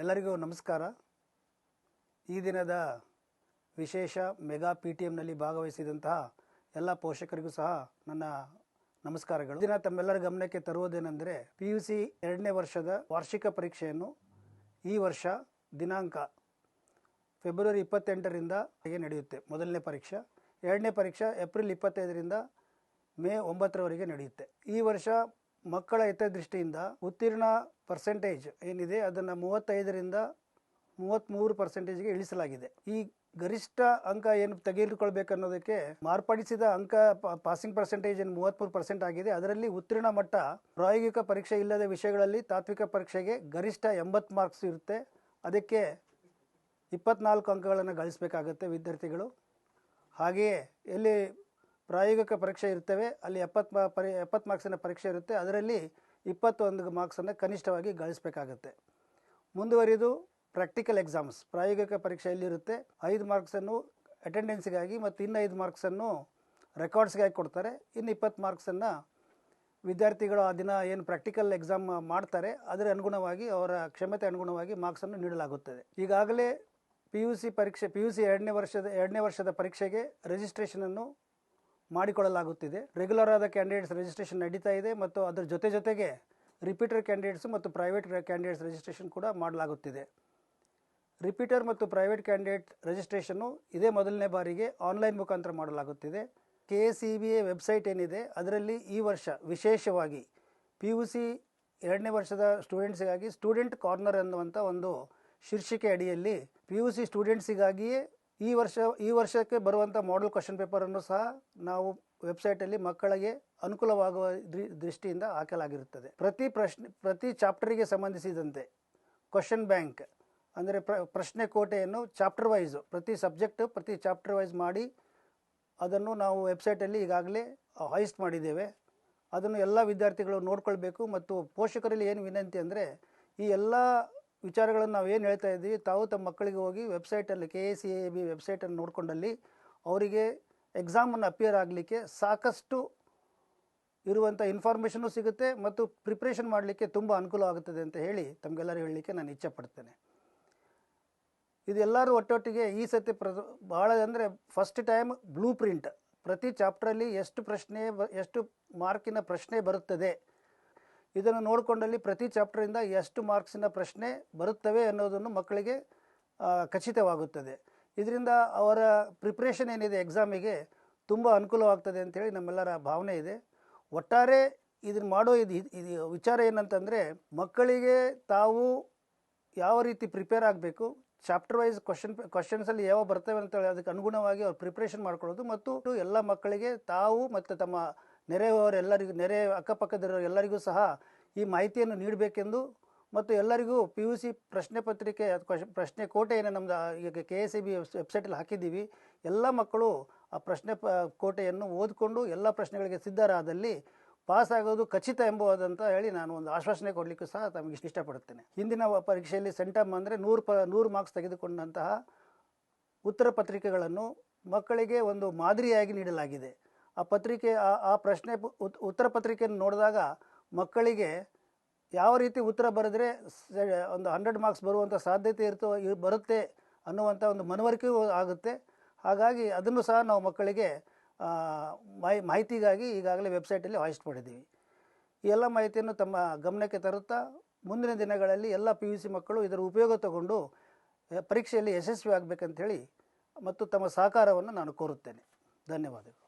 ಎಲ್ಲರಿಗೂ ನಮಸ್ಕಾರ. ಈ ದಿನದ ವಿಶೇಷ ಮೆಗಾ ಪಿ ಟಿ ಎಮ್ನಲ್ಲಿ ಭಾಗವಹಿಸಿದಂತಹ ಎಲ್ಲ ಪೋಷಕರಿಗೂ ಸಹ ನನ್ನ ನಮಸ್ಕಾರಗಳು. ದಿನ ತಮ್ಮೆಲ್ಲರ ಗಮನಕ್ಕೆ ತರುವುದೇನೆಂದರೆ ಪಿ ಯು ಸಿ ಎರಡನೇ ವರ್ಷದ ವಾರ್ಷಿಕ ಪರೀಕ್ಷೆಯನ್ನು ಈ ವರ್ಷ ದಿನಾಂಕ ಫೆಬ್ರವರಿ ಇಪ್ಪತ್ತೆಂಟರಿಂದ ಹಾಗೆ ನಡೆಯುತ್ತೆ. ಮೊದಲನೇ ಪರೀಕ್ಷೆ. ಎರಡನೇ ಪರೀಕ್ಷೆ ಏಪ್ರಿಲ್ ಇಪ್ಪತ್ತೈದರಿಂದ ಮೇ ಒಂಬತ್ತರವರೆಗೆ ನಡೆಯುತ್ತೆ. ಈ ವರ್ಷ ಮಕ್ಕಳ ಹಿತದೃಷ್ಟಿಯಿಂದ ಉತ್ತೀರ್ಣ ಪರ್ಸೆಂಟೇಜ್ ಏನಿದೆ, ಅದನ್ನು ಮೂವತ್ತೈದರಿಂದ ಮೂವತ್ತ್ಮೂರು ಪರ್ಸೆಂಟೇಜ್ಗೆ ಇಳಿಸಲಾಗಿದೆ. ಈ ಗರಿಷ್ಠ ಅಂಕ ಏನು ತೆಗೆದುಕೊಳ್ಬೇಕನ್ನೋದಕ್ಕೆ ಮಾರ್ಪಡಿಸಿದ ಅಂಕ ಪಾಸಿಂಗ್ ಪರ್ಸೆಂಟೇಜ್ ಏನು ಮೂವತ್ತ್ಮೂರು ಪರ್ಸೆಂಟ್ ಆಗಿದೆ, ಅದರಲ್ಲಿ ಉತ್ತೀರ್ಣ ಮಟ್ಟ ಪ್ರಾಯೋಗಿಕ ಪರೀಕ್ಷೆ ಇಲ್ಲದ ವಿಷಯಗಳಲ್ಲಿ ತಾತ್ವಿಕ ಪರೀಕ್ಷೆಗೆ ಗರಿಷ್ಠ ಎಂಬತ್ತು ಮಾರ್ಕ್ಸ್ ಇರುತ್ತೆ. ಅದಕ್ಕೆ ಇಪ್ಪತ್ನಾಲ್ಕು ಅಂಕಗಳನ್ನು ಗಳಿಸಬೇಕಾಗುತ್ತೆ ವಿದ್ಯಾರ್ಥಿಗಳು. ಹಾಗೆಯೇ ಎಲ್ಲಿ ಪ್ರಾಯೋಗಿಕ ಪರೀಕ್ಷೆ ಇರ್ತವೆ. ಅಲ್ಲಿ ಎಪ್ಪತ್ತು ಮಾ ಪರಿ ಎಪ್ಪತ್ತು ಮಾರ್ಕ್ಸಿನ ಪರೀಕ್ಷೆ ಇರುತ್ತೆ. ಅದರಲ್ಲಿ ಇಪ್ಪತ್ತೊಂದು ಮಾರ್ಕ್ಸನ್ನು ಕನಿಷ್ಠವಾಗಿ ಗಳಿಸಬೇಕಾಗುತ್ತೆ. ಮುಂದುವರಿದು ಪ್ರಾಕ್ಟಿಕಲ್ ಎಕ್ಸಾಮ್ಸ್ ಪ್ರಾಯೋಗಿಕ ಪರೀಕ್ಷೆ ಎಲ್ಲಿರುತ್ತೆ ಐದು ಮಾರ್ಕ್ಸನ್ನು ಅಟೆಂಡೆನ್ಸ್ಗಾಗಿ ಮತ್ತು ಇನ್ನು ಐದು ಮಾರ್ಕ್ಸನ್ನು ರೆಕಾರ್ಡ್ಸ್ಗಾಗಿ ಕೊಡ್ತಾರೆ. ಇನ್ನು ಇಪ್ಪತ್ತು ಮಾರ್ಕ್ಸನ್ನು ವಿದ್ಯಾರ್ಥಿಗಳು ಆ ದಿನ ಏನು ಪ್ರಾಕ್ಟಿಕಲ್ ಎಕ್ಸಾಮ್ ಮಾಡ್ತಾರೆ, ಅದರ ಅನುಗುಣವಾಗಿ ಅವರ ಕ್ಷಮತೆ ಅನುಗುಣವಾಗಿ ಮಾರ್ಕ್ಸನ್ನು ನೀಡಲಾಗುತ್ತದೆ. ಈಗಾಗಲೇ ಪಿ ಯು ಸಿ ಪರೀಕ್ಷೆ ಪಿ ಯು ಸಿ ಎರಡನೇ ವರ್ಷದ ಎರಡನೇ ವರ್ಷದ ಪರೀಕ್ಷೆಗೆ ರಿಜಿಸ್ಟ್ರೇಷನನ್ನು ಮಾಡಿಕೊಳ್ಳಲಾಗುತ್ತಿದೆ ರೆಗ್ಯುಲರ್ ಆದ ಕ್ಯಾಂಡಿಡೇಟ್ಸ್ ರಿಜಿಸ್ಟ್ರೇಷನ್ ನಡೀತಾ ಇದೆ ಮತ್ತು ಅದರ ಜೊತೆ ಜೊತೆಗೆ ರಿಪೀಟರ್ ಕ್ಯಾಂಡಿಡೇಟ್ಸ್ ಮತ್ತು ಪ್ರೈವೇಟ್ ಕ್ಯಾಂಡಿಡೇಟ್ಸ್ ರಿಜಿಸ್ಟ್ರೇಷನ್ ಕೂಡ ಮಾಡಲಾಗುತ್ತಿದೆ. ರಿಪೀಟರ್ ಮತ್ತು ಪ್ರೈವೇಟ್ ಕ್ಯಾಂಡಿಡೇಟ್ ರಿಜಿಸ್ಟ್ರೇಷನ್ನು ಇದೇ ಮೊದಲನೇ ಬಾರಿಗೆ ಆನ್ಲೈನ್ ಮುಖಾಂತರ ಮಾಡಲಾಗುತ್ತಿದೆ. K E B A website ಏನಿದೆ, ಅದರಲ್ಲಿ ಈ ವರ್ಷ ವಿಶೇಷವಾಗಿ ಪಿ ಯು ಸಿ ಎರಡನೇ ವರ್ಷದ ಸ್ಟೂಡೆಂಟ್ಸಿಗಾಗಿ ಸ್ಟೂಡೆಂಟ್ ಕಾರ್ನರ್ ಅನ್ನುವಂಥ ಒಂದು ಶೀರ್ಷಿಕೆ ಅಡಿಯಲ್ಲಿ ಪಿ ಯು ಸಿ ಸ್ಟೂಡೆಂಟ್ಸಿಗಾಗಿಯೇ ಈ ವರ್ಷ, ಈ ವರ್ಷಕ್ಕೆ ಬರುವಂಥ ಮಾಡೆಲ್ ಕ್ವಶನ್ ಪೇಪರನ್ನು ಸಹ ನಾವು ವೆಬ್ಸೈಟಲ್ಲಿ ಮಕ್ಕಳಿಗೆ ಅನುಕೂಲವಾಗುವ ದೃಷ್ಟಿಯಿಂದ ಹಾಕಲಾಗಿರುತ್ತದೆ. ಪ್ರತಿ ಪ್ರಶ್ನೆ, ಪ್ರತಿ ಚಾಪ್ಟರಿಗೆ ಸಂಬಂಧಿಸಿದಂತೆ ಕ್ವಶನ್ ಬ್ಯಾಂಕ್ ಅಂದರೆ ಪ್ರ, ಪ್ರಶ್ನೆ ಕೋಟೆಯನ್ನು ಚಾಪ್ಟರ್ ವೈಸ್ ಪ್ರತಿ ಸಬ್ಜೆಕ್ಟ್ ಪ್ರತಿ ಚಾಪ್ಟರ್ ವೈಸ್ ಮಾಡಿ ಅದನ್ನು ನಾವು ವೆಬ್ಸೈಟಲ್ಲಿ ಈಗಾಗಲೇ ಹಾಯಿಸ್ಟ್ ಮಾಡಿದ್ದೇವೆ. ಅದನ್ನು ಎಲ್ಲ ವಿದ್ಯಾರ್ಥಿಗಳು ನೋಡ್ಕೊಳ್ಬೇಕು ಮತ್ತು ಪೋಷಕರಲ್ಲಿ ಏನು ವಿನಂತಿ ಅಂದರೆ ಈ ಎಲ್ಲ ವಿಚಾರಗಳನ್ನು ನಾವು ಏನು ಹೇಳ್ತಾ ಇದ್ದೀವಿ, ತಾವು ತಮ್ಮ ಮಕ್ಕಳಿಗೆ ಹೋಗಿ ವೆಬ್ಸೈಟಲ್ಲಿ K A C A B ವೆಬ್ಸೈಟನ್ನು ನೋಡಿಕೊಂಡಲ್ಲಿ ಅವರಿಗೆ ಎಕ್ಸಾಮನ್ನು ಅಪಿಯರ್ ಆಗಲಿಕ್ಕೆ ಸಾಕಷ್ಟು ಇರುವಂಥ ಇನ್ಫಾರ್ಮೇಷನು ಸಿಗುತ್ತೆ ಮತ್ತು ಪ್ರಿಪ್ರೇಷನ್ ಮಾಡಲಿಕ್ಕೆ ತುಂಬ ಅನುಕೂಲ ಆಗುತ್ತದೆ ಅಂತ ಹೇಳಿ ತಮಗೆಲ್ಲರೂ ಹೇಳಲಿಕ್ಕೆ ನಾನು ಇಚ್ಛೆಪಡ್ತೇನೆ ಇದೆಲ್ಲರೂ ಒಟ್ಟೊಟ್ಟಿಗೆ ಈ ಸತಿ ಪ್ರ ಭಾಳ ಅಂದರೆ ಫಸ್ಟ್ ಟೈಮ್ ಬ್ಲೂ ಪ್ರಿಂಟ್ ಪ್ರತಿ ಚಾಪ್ಟ್ರಲ್ಲಿ ಎಷ್ಟು ಪ್ರಶ್ನೆ ಎಷ್ಟು ಮಾರ್ಕಿನ ಪ್ರಶ್ನೆ ಬರುತ್ತದೆ ಇದನ್ನು ನೋಡಿಕೊಂಡಲ್ಲಿ ಪ್ರತಿ ಚಾಪ್ಟರಿಂದ ಎಷ್ಟು ಮಾರ್ಕ್ಸಿನ ಪ್ರಶ್ನೆ ಬರುತ್ತವೆ ಅನ್ನೋದನ್ನು ಮಕ್ಕಳಿಗೆ ಖಚಿತವಾಗುತ್ತದೆ. ಇದರಿಂದ ಅವರ ಪ್ರಿಪ್ರೇಷನ್ ಏನಿದೆ ಎಕ್ಸಾಮಿಗೆ ತುಂಬ ಅನುಕೂಲವಾಗ್ತದೆ ಅಂತೇಳಿ ನಮ್ಮೆಲ್ಲರ ಭಾವನೆ ಇದೆ. ಒಟ್ಟಾರೆ ಇದನ್ನು ಮಾಡೋ ಇದು ಇದು ವಿಚಾರ ಏನಂತಂದರೆ ಮಕ್ಕಳಿಗೆ ತಾವು ಯಾವ ರೀತಿ ಪ್ರಿಪೇರ್ ಆಗಬೇಕು ಚಾಪ್ಟರ್ ವೈಸ್ ಕ್ವಶನ್, ಕ್ವಶನ್ಸಲ್ಲಿ ಯಾವ ಬರ್ತವೆ ಅಂತೇಳಿ ಅದಕ್ಕೆ ಅನುಗುಣವಾಗಿ ಅವ್ರು ಪ್ರಿಪ್ರೇಷನ್ ಮಾಡ್ಕೊಳ್ಳೋದು ಮತ್ತು ಎಲ್ಲ ಮಕ್ಕಳಿಗೆ ತಾವು ಮತ್ತು ತಮ್ಮ ನೆರೆಯವರೆಲ್ಲರಿಗೂ, ನೆರೆ ಅಕ್ಕಪಕ್ಕದವರು ಎಲ್ಲರಿಗೂ ಸಹ ಈ ಮಾಹಿತಿಯನ್ನು ನೀಡಬೇಕೆಂದು ಮತ್ತು ಎಲ್ಲರಿಗೂ ಪಿ ಯು ಸಿ ಪ್ರಶ್ನೆ ಪತ್ರಿಕೆ ಪ್ರಶ್ನೆ ಕೋಟೆಯನ್ನು ನಮ್ಮದು ಈಗ ಕೆ ಎಸ್ ಸಿ ಬಿ ವೆಬ್ಸೈಟಲ್ಲಿ ಹಾಕಿದ್ದೀವಿ. ಎಲ್ಲ ಮಕ್ಕಳು ಆ ಪ್ರಶ್ನೆ ಪ, ಕೋಟೆಯನ್ನು ಓದಿಕೊಂಡು ಎಲ್ಲ ಪ್ರಶ್ನೆಗಳಿಗೆ ಸಿದ್ಧರಾದಲ್ಲಿ ಪಾಸ್ ಆಗೋದು ಖಚಿತ ಎಂಬುದಂತ ಹೇಳಿ ನಾನು ಒಂದು ಆಶ್ವಾಸನೆ ಕೊಡಲಿಕ್ಕೂ ಸಹ ತಮಗೆ ಇಷ್ಟಪಡುತ್ತೇನೆ ಹಿಂದಿನ ಪರೀಕ್ಷೆಯಲ್ಲಿ ಸೆಂಟಮ್ ಅಂದರೆ ನೂರು ಪ, ನೂರು ಮಾರ್ಕ್ಸ್ ತೆಗೆದುಕೊಂಡಂತಹ ಉತ್ತರ ಪತ್ರಿಕೆಗಳನ್ನು ಮಕ್ಕಳಿಗೆ ಒಂದು ಮಾದರಿಯಾಗಿ ನೀಡಲಾಗಿದೆ. ಆ ಪತ್ರಿಕೆ, ಆ ಪ್ರಶ್ನೆ ಉತ್ತರ ಪತ್ರಿಕೆಯನ್ನು ನೋಡಿದಾಗ ಮಕ್ಕಳಿಗೆ ಯಾವ ರೀತಿ ಉತ್ತರ ಬರೆದ್ರೆ ಒಂದು ಹಂಡ್ರೆಡ್ ಮಾರ್ಕ್ಸ್ ಬರುವಂಥ ಸಾಧ್ಯತೆ ಇರ್ತೋ ಇರ್- ಬರುತ್ತೆ ಅನ್ನುವಂಥ ಒಂದು ಮನವರಿಕೆಯೂ ಆಗುತ್ತೆ. ಹಾಗಾಗಿ ಅದನ್ನು ಸಹ ನಾವು ಮಕ್ಕಳಿಗೆ ಮಾಹಿ ಮಾಹಿತಿಗಾಗಿ ಈಗಾಗಲೇ ವೆಬ್ಸೈಟಲ್ಲಿ ಹಾಯಿಸ್ಟ್ ಮಾಡಿದ್ದೀವಿ. ಈ ಎಲ್ಲ ಮಾಹಿತಿಯನ್ನು ತಮ್ಮ ಗಮನಕ್ಕೆ ತರುತ್ತಾ ಮುಂದಿನ ದಿನಗಳಲ್ಲಿ ಎಲ್ಲ ಪಿ ಯು ಸಿ ಮಕ್ಕಳು ಇದರ ಉಪಯೋಗ ತಗೊಂಡು ಪರೀಕ್ಷೆಯಲ್ಲಿ ಯಶಸ್ವಿ ಆಗಬೇಕಂತೇಳಿ ಮತ್ತು ತಮ್ಮ ಸಹಕಾರವನ್ನು ನಾನು ಕೋರುತ್ತೇನೆ. ಧನ್ಯವಾದಗಳು.